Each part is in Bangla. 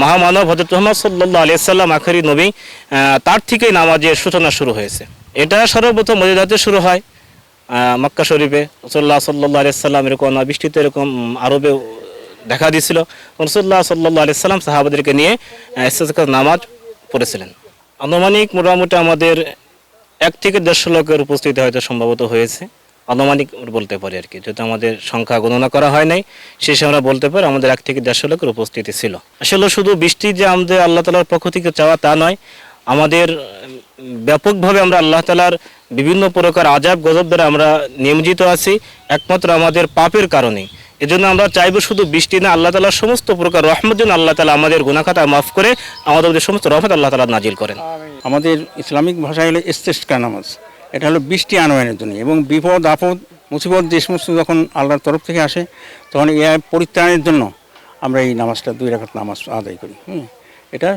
মহামানব হজরত মোহাম্মদ সাল্লাহ আলিয়াল্লাম আখেরি নবী তার থেকেই নামাজের সূচনা শুরু হয়েছে। এটা সর্বপ্রথম মদিনাতে শুরু হয়। মক্কা শরীফে রসল্লাহ সাল্লাহ আলিয়াল্লাম এরকম বৃষ্টিতে এরকম আরবে দেখা দিয়েছিল। রসল্লাহ সাল্লাহ আলিয়াল্লাম সাহাবাদেরকে নিয়ে নামাজ পড়েছিলেন। আনুমানিক মোটামুটি আমাদের এক থেকে দেড়শো লোকের উপস্থিতি হয়তো সম্ভবত হয়েছে। আনুমানিক বলতে পারি আর কি। যেহেতু আমাদের সংখ্যা গণনা করা হয় নাই শেষে আমরা বলতে পারি আমাদের এক থেকে দেড়শো লোকের উপস্থিতি ছিল। আসলে শুধু বৃষ্টি যে আমাদের আল্লাহ তালার পক্ষ থেকে চাওয়া তা নয়, আমাদের ব্যাপকভাবে আমরা আল্লাহ তালার বিভিন্ন প্রকার আজাব গজব দ্বারা আমরা নিয়োজিত আছি, একমাত্র আমাদের পাপের কারণে এজন্য আমরা চাইব শুধু বৃষ্টি না, আল্লাহ তালার সমস্ত প্রকার রহমত জন্য আল্লাহ তালা আমাদের গুণাখাতা মাফ করে, আমাদের সমস্ত রহমত আল্লাহ তালা নাজিল করেন। আমাদের ইসলামিক ভাষায় হলো ইস্তেস্কা নামাজ এটা হলো বৃষ্টি আনয়নের জন্য এবং বিপদ, আপদ, মুসিবত যে সমস্ত যখন আল্লাহর তরফ থেকে আসে, তখন এ পরিত্রাণের জন্য আমরা এই নামাজটা দুই রাখাত নামাজ আদায় করি, হুম। এটা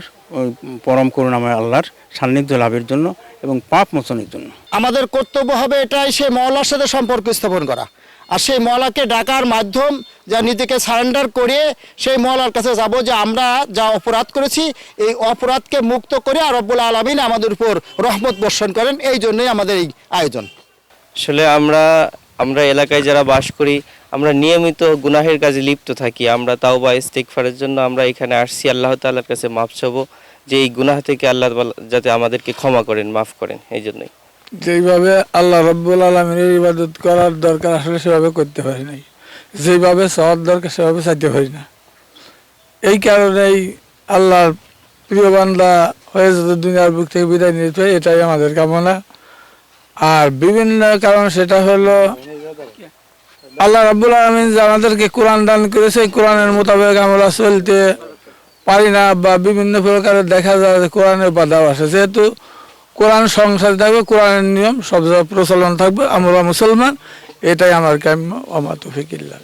পরম করুণাময় আল্লাহর সান্নিধ্য লাভের জন্য এবং পাপ মোচনের জন্য। আমাদের কর্তব্য হবে এটাই সেই মহলার সাথে সম্পর্ক স্থাপন করা। আর সেই মহলাকে ডাকার মাধ্যম যা নিজেকে সারেন্ডার করে সেই মহলার কাছে যাব যে আমরা যা অপরাধ করেছি এই অপরাধকে মুক্ত করে আর রব্বুল আলমিন আমাদের উপর রহমত বর্ষণ করেন। এই জন্যই আমাদের এই আয়োজন। আসলে আমরা আমরা এলাকায় যারা বাস করি আমরা নিয়মিত গুনাহের কাজে লিপ্ত থাকি। আমরা তাও বা ইস্তেকফারের জন্য আমরা এখানে আসছি। আল্লাহ তাআলার কাছে মাফ চাবো যে এই গুনাহ থেকে আল্লাহ যাতে আমাদেরকে ক্ষমা করেন মাফ করেন। এই জন্যই। যেইভাবে আল্লাহ রব্বুল আলমীর ইবাদত করার দরকার আসলে সেভাবে করতে পারি নাই। যেইভাবে চাওয়ার দরকার, সেভাবে চাইতে পারি না। এই কারণেই আল্লাহর প্রিয় বান্দা হয়ে যাতে দুনিয়ার বুক থেকে বিদায় নিতে হয় এটাই আমাদের কামনা। আর বিভিন্ন কারণ, সেটা হলো আল্লাহ রাব্বুল আলমিন যে আমাদেরকে কোরআন দান করেছে কোরআনের মোতাবেক আমরা চলতে পারি না বা বিভিন্ন প্রকারের দেখা যায় যে কোরআনের বাধাও আসে। যেহেতু কোরআন সংসার থাকবে, কোরআনের নিয়ম, সব জায়গায় প্রচলন থাকবে, আমরা মুসলমান এটাই আমার কাম্য অমাত ফিকিল্লা